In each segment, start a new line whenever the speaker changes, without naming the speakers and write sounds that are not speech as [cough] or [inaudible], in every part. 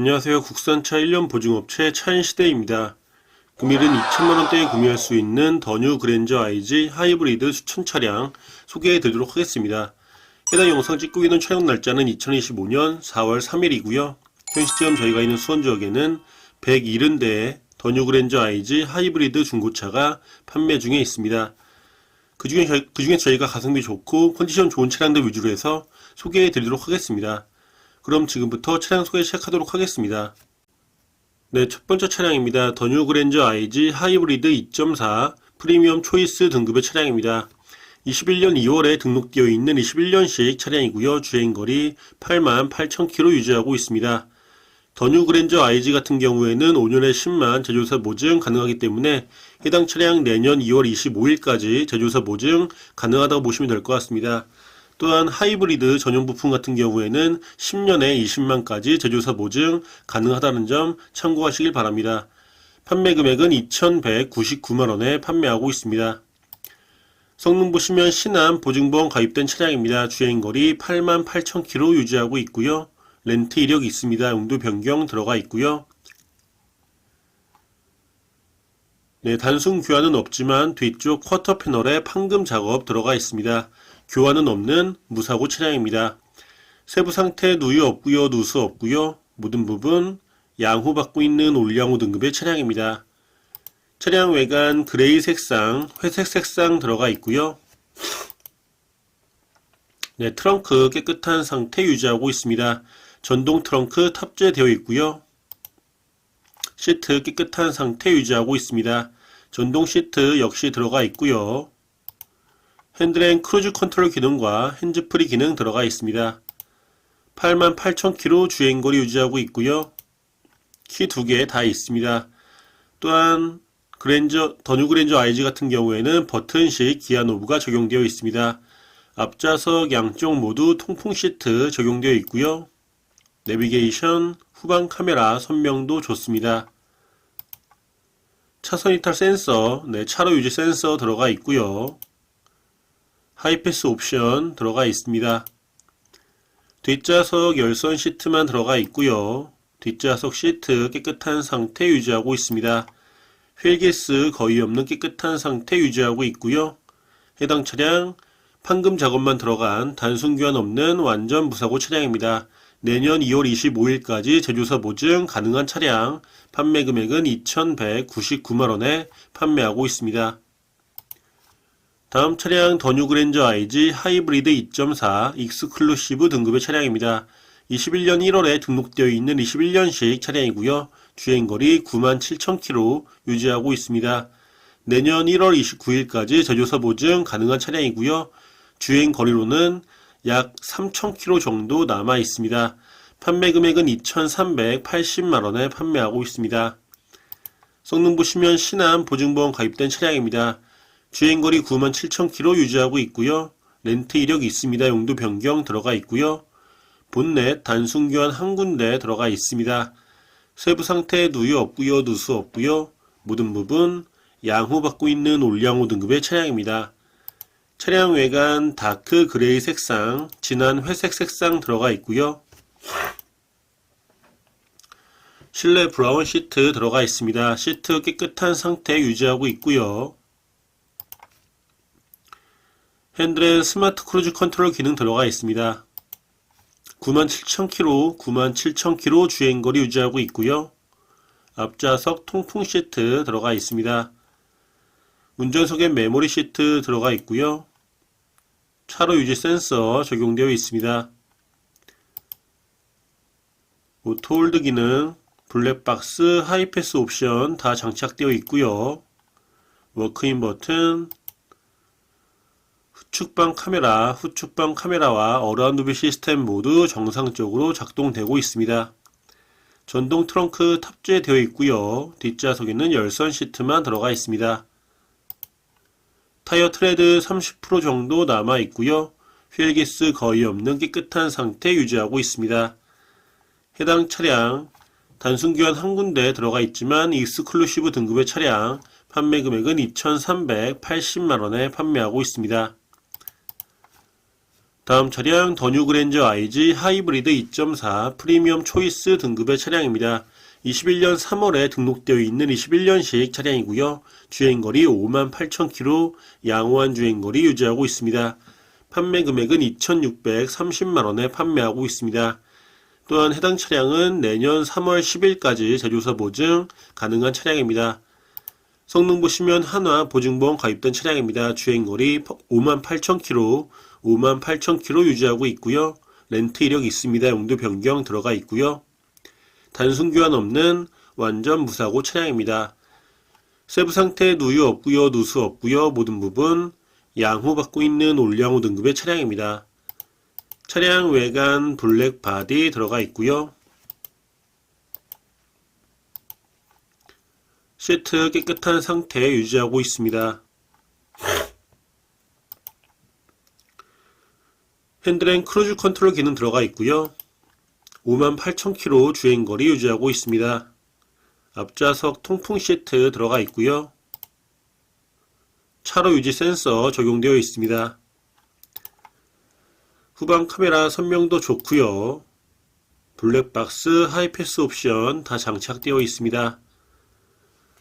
안녕하세요. 국산차 1년 보증업체 차인시대입니다. 금일은 2천만원대에 구매할 수 있는 더뉴 그랜저 IG 하이브리드 수천 차량 소개해 드리도록 하겠습니다. 해당 영상 찍고 있는 촬영 날짜는 2025년 4월 3일이고요. 현 시점 저희가 있는 수원 지역에는 170대의 더뉴 그랜저 IG 하이브리드 중고차가 판매 중에 있습니다. 그 중에, 그 중에 저희가 가성비 좋고 컨디션 좋은 차량들 위주로 해서 소개해 드리도록 하겠습니다. 그럼 지금부터 차량 소개 시작하도록 하겠습니다. 네, 첫 번째 차량입니다. 더 뉴 그랜저 IG 하이브리드 2.4 프리미엄 초이스 등급의 차량입니다. 21년 2월에 등록되어 있는 21년식 차량이고요. 주행거리 8만 8천 킬로 유지하고 있습니다. 더뉴 그랜저 IG 같은 경우에는 5년에 10만 제조사 보증 가능하기 때문에 해당 차량 내년 2월 25일까지 제조사 보증 가능하다고 보시면 될 것 같습니다. 또한 하이브리드 전용 부품 같은 경우에는 10년에 20만까지 제조사 보증 가능하다는 점 참고하시길 바랍니다. 판매 금액은 2,199만원에 판매하고 있습니다. 성능 보시면 신한 보증보험 가입된 차량입니다. 주행거리 8만 8천 킬로 유지하고 있고요. 렌트 이력이 있습니다. 용도 변경 들어가 있고요. 네, 단순 교환은 없지만 뒤쪽 쿼터 패널에 판금 작업 들어가 있습니다. 교환은 없는 무사고 차량입니다. 세부 상태 누유 없고요, 누수 없고요. 모든 부분 양호 받고 있는 올양호 등급의 차량입니다. 차량 외관 그레이 색상, 회색 색상 들어가 있고요. 네, 트렁크 깨끗한 상태 유지하고 있습니다. 전동 트렁크 탑재되어 있고요. 시트 깨끗한 상태 유지하고 있습니다. 전동 시트 역시 들어가 있고요. 핸들앤 크루즈 컨트롤 기능과 핸즈프리 기능 들어가 있습니다. 88,000km 주행거리 유지하고 있고요. 키 두 개 다 있습니다. 또한 그랜저, 더뉴 그랜저 IG 같은 경우에는 버튼식 기아 노브가 적용되어 있습니다. 앞좌석 양쪽 모두 통풍 시트 적용되어 있고요. 내비게이션, 후방 카메라 선명도 좋습니다. 차선 이탈 센서, 네, 차로 유지 센서 들어가 있고요. 하이패스 옵션 들어가 있습니다. 뒷좌석 열선 시트만 들어가 있고요. 뒷좌석 시트 깨끗한 상태 유지하고 있습니다. 휠기스 거의 없는 깨끗한 상태 유지하고 있고요. 해당 차량 판금 작업만 들어간 단순 교환 없는 완전 무사고 차량입니다. 내년 2월 25일까지 제조사 보증 가능한 차량 판매 금액은 2,199만원에 판매하고 있습니다. 다음 차량 더 뉴 그랜저 IG 하이브리드 2.4 익스클루시브 등급의 차량입니다. 21년 1월에 등록되어 있는 21년식 차량이고요. 주행거리 97,000km 유지하고 있습니다. 내년 1월 29일까지 제조사 보증 가능한 차량이고요. 주행거리로는 약 3,000km 정도 남아 있습니다. 판매 금액은 2,380만원에 판매하고 있습니다. 성능 보시면 신한 보증보험 가입된 차량입니다. 주행거리 97,000km 유지하고 있고요. 렌트 이력이 있습니다. 용도 변경 들어가 있고요. 본넷 단순 교환 한 군데 들어가 있습니다. 세부 상태 누유 없고요. 누수 없고요. 모든 부분 양호 받고 있는 올양호 등급의 차량입니다. 차량 외관 다크 그레이 색상, 진한 회색 색상 들어가 있고요. 실내 브라운 시트 들어가 있습니다. 시트 깨끗한 상태 유지하고 있고요. 핸들에 스마트 크루즈 컨트롤 기능 들어가 있습니다. 97,000km, 97,000km 주행거리 유지하고 있고요. 앞좌석 통풍 시트 들어가 있습니다. 운전석에 메모리 시트 들어가 있고요. 차로 유지 센서 적용되어 있습니다. 오토홀드 기능, 블랙박스, 하이패스 옵션 다 장착되어 있고요. 워크인 버튼, 후 측방 카메라, 후측방 카메라와 어라운드 뷰 시스템 모두 정상적으로 작동되고 있습니다. 전동 트렁크 탑재되어 있고요. 뒷좌석에는 열선 시트만 들어가 있습니다. 타이어 트레드 30% 정도 남아 있고요. 휠기스 거의 없는 깨끗한 상태 유지하고 있습니다. 해당 차량 단순 교환 한 군데 들어가 있지만 익스클루시브 등급의 차량 판매 금액은 2,380만원에 판매하고 있습니다. 다음 차량 더뉴 그랜저 IG 하이브리드 2.4 프리미엄 초이스 등급의 차량입니다. 21년 3월에 등록되어 있는 21년식 차량이고요. 주행거리 58,000km, 양호한 주행거리 유지하고 있습니다. 판매 금액은 2,630만원에 판매하고 있습니다. 또한 해당 차량은 내년 3월 10일까지 제조사 보증 가능한 차량입니다. 성능 보시면 한화 보증보험 가입된 차량입니다. 주행거리 58,000km, 58,000km 유지하고 있고요. 렌트 이력 있습니다. 용도 변경 들어가 있고요. 단순 교환 없는 완전 무사고 차량입니다. 세부 상태 누유 없고요. 누수 없고요. 모든 부분 양호 받고 있는 올양호 등급의 차량입니다. 차량 외관 블랙 바디 들어가 있고요. 시트 깨끗한 상태 유지하고 있습니다. 핸들엔 크루즈 컨트롤 기능 들어가 있고요. 58,000km 주행거리 유지하고 있습니다. 앞좌석 통풍 시트 들어가 있고요. 차로 유지 센서 적용되어 있습니다. 후방 카메라 선명도 좋고요. 블랙박스 하이패스 옵션 다 장착되어 있습니다.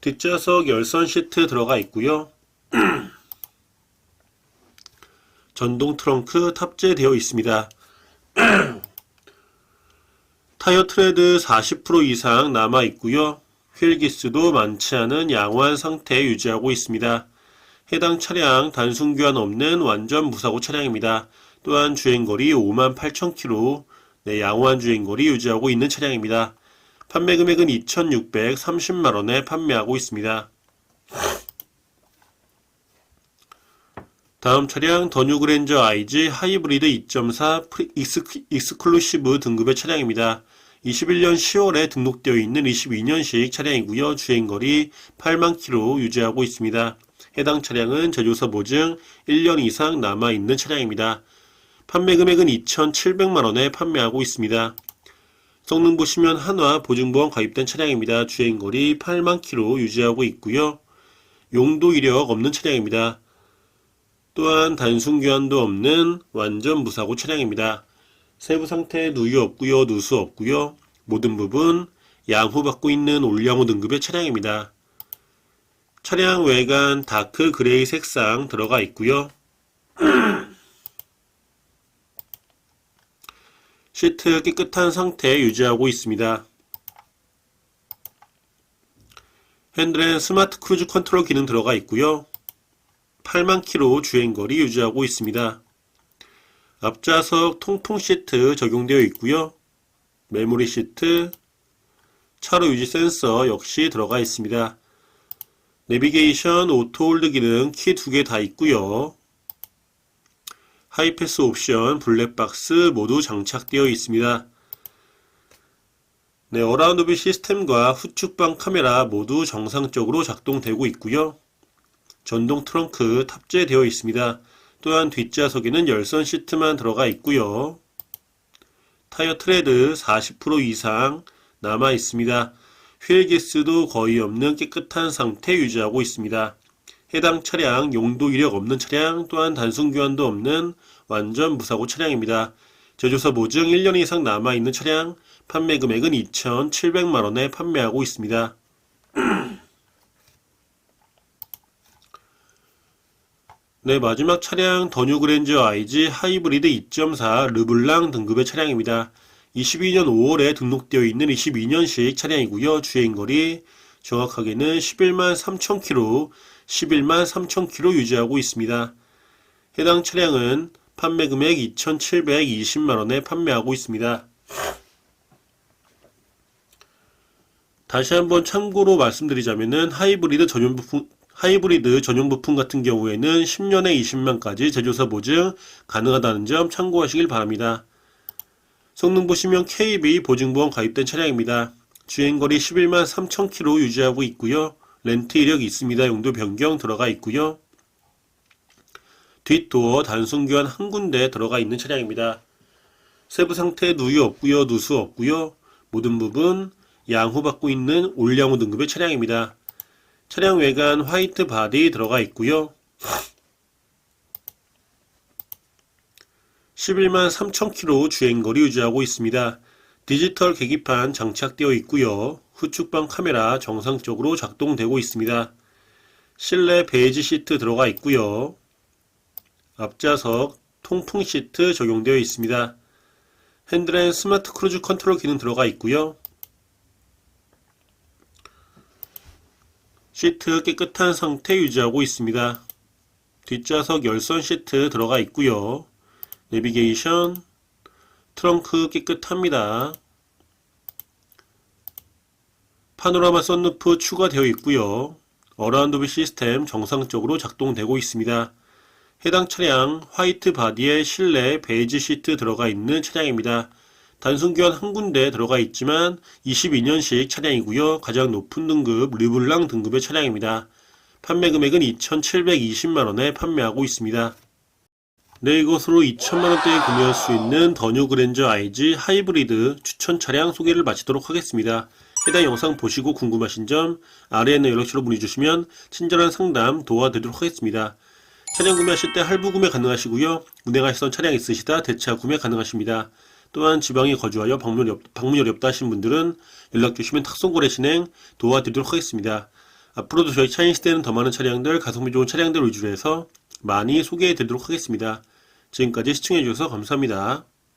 뒷좌석 열선 시트 들어가 있고요. [clears throat] 전동 트렁크 탑재되어 있습니다. [clears throat] 타이어 트레드 40% 이상 남아 있고요. 휠 기스도 많지 않은 양호한 상태 유지하고 있습니다. 해당 차량 단순 교환 없는 완전 무사고 차량입니다. 또한 주행거리 58,000km, 네, 양호한 주행거리 유지하고 있는 차량입니다. 판매 금액은 2,630만원에 판매하고 있습니다. 다음 차량 더뉴 그랜저 IG 하이브리드 2.4 프리- 익스크- 익스클루시브 등급의 차량입니다. 21년 10월에 등록되어 있는 22년식 차량이고요. 주행거리 8만 킬로 유지하고 있습니다. 해당 차량은 제조사 보증 1년 이상 남아 있는 차량입니다. 판매 금액은 2,700만원에 판매하고 있습니다. 성능 보시면 한화 보증보험 가입된 차량입니다. 주행거리 8만 킬로 유지하고 있고요. 용도 이력 없는 차량입니다. 또한 단순 교환도 없는 완전 무사고 차량입니다. 세부 상태 누유 없고요, 누수 없고요. 모든 부분 양호 받고 있는 올양호 등급의 차량입니다. 차량 외관 다크 그레이 색상 들어가 있고요. 시트 깨끗한 상태 유지하고 있습니다. 핸들엔 스마트 크루즈 컨트롤 기능 들어가 있고요. 8만 킬로 주행거리 유지하고 있습니다. 앞좌석 통풍 시트 적용되어 있고요. 메모리 시트, 차로 유지 센서 역시 들어가 있습니다. 내비게이션, 오토홀드 기능 키 두 개 다 있고요. 하이패스 옵션, 블랙박스 모두 장착되어 있습니다. 네, 어라운드 뷰 시스템과 후측방 카메라 모두 정상적으로 작동되고 있고요. 전동 트렁크 탑재되어 있습니다. 또한 뒷좌석에는 열선 시트만 들어가 있고요. 타이어 트레드 40% 이상 남아 있습니다. 휠 기스도 거의 없는 깨끗한 상태 유지하고 있습니다. 해당 차량 용도 이력 없는 차량 또한 단순 교환도 없는 완전 무사고 차량입니다. 제조사 보증 1년 이상 남아 있는 차량 판매 금액은 2,700만원에 판매하고 있습니다. [clears throat] 네, 마지막 차량 더뉴 그랜저 IG 하이브리드 2.4 르블랑 등급의 차량입니다. 22년 5월에 등록되어 있는 22년식 차량이고요. 주행거리 정확하게는 11만 3천 킬로, 11만 3천 킬로 유지하고 있습니다. 해당 차량은 판매 금액 2,720만 원에 판매하고 있습니다. 다시 한번 참고로 말씀드리자면은 하이브리드 전용 부품 하이브리드 전용 부품 같은 경우에는 10년에 20만까지 제조사 보증 가능하다는 점 참고하시길 바랍니다. 성능 보시면 KB 보증보험 가입된 차량입니다. 주행거리 11만 3천 킬로 유지하고 있고요. 렌트 이력 있습니다. 용도 변경 들어가 있고요. 뒷도어 단순 교환 한 군데 들어가 있는 차량입니다. 세부 상태 누유 없고요. 누수 없고요. 모든 부분 양호 받고 있는 올양호 등급의 차량입니다. 차량 외관 화이트 바디 들어가 있고요. 11만 3천 킬로 주행거리 유지하고 있습니다. 디지털 계기판 장착되어 있고요. 후측방 카메라 정상적으로 작동되고 있습니다. 실내 베이지 시트 들어가 있고요. 앞좌석 통풍 시트 적용되어 있습니다. 핸들엔 스마트 크루즈 컨트롤 기능 들어가 있고요. 시트 깨끗한 상태 유지하고 있습니다. 뒷좌석 열선 시트 들어가 있고요. 내비게이션, 트렁크 깨끗합니다. 파노라마 썬루프 추가되어 있고요. 어라운드 뷰 시스템 정상적으로 작동되고 있습니다. 해당 차량 화이트 바디에 실내 베이지 시트 들어가 있는 차량입니다. 단순 교환 한 군데 들어가 있지만 22년식 차량이고요. 가장 높은 등급 르블랑 등급의 차량입니다. 판매 금액은 2,720만원에 판매하고 있습니다. 네, 이것으로 2천만원대에 구매할 수 있는 더뉴 그랜저 IG 하이브리드 추천 차량 소개를 마치도록 하겠습니다. 해당 영상 보시고 궁금하신 점 아래에 있는 연락처로 문의 주시면 친절한 상담 도와드리도록 하겠습니다. 차량 구매하실 때 할부 구매 가능하시고요. 운행하시던 차량 있으시다 대차 구매 가능하십니다. 또한 지방에 거주하여 방문이, 없, 방문이 어렵다 하신 분들은 연락 주시면 탁송 거래 진행 도와드리도록 하겠습니다. 앞으로도 저희 차인 시대는 더 많은 차량들, 가성비 좋은 차량들 위주로 해서 많이 소개해 드리도록 하겠습니다. 지금까지 시청해 주셔서 감사합니다.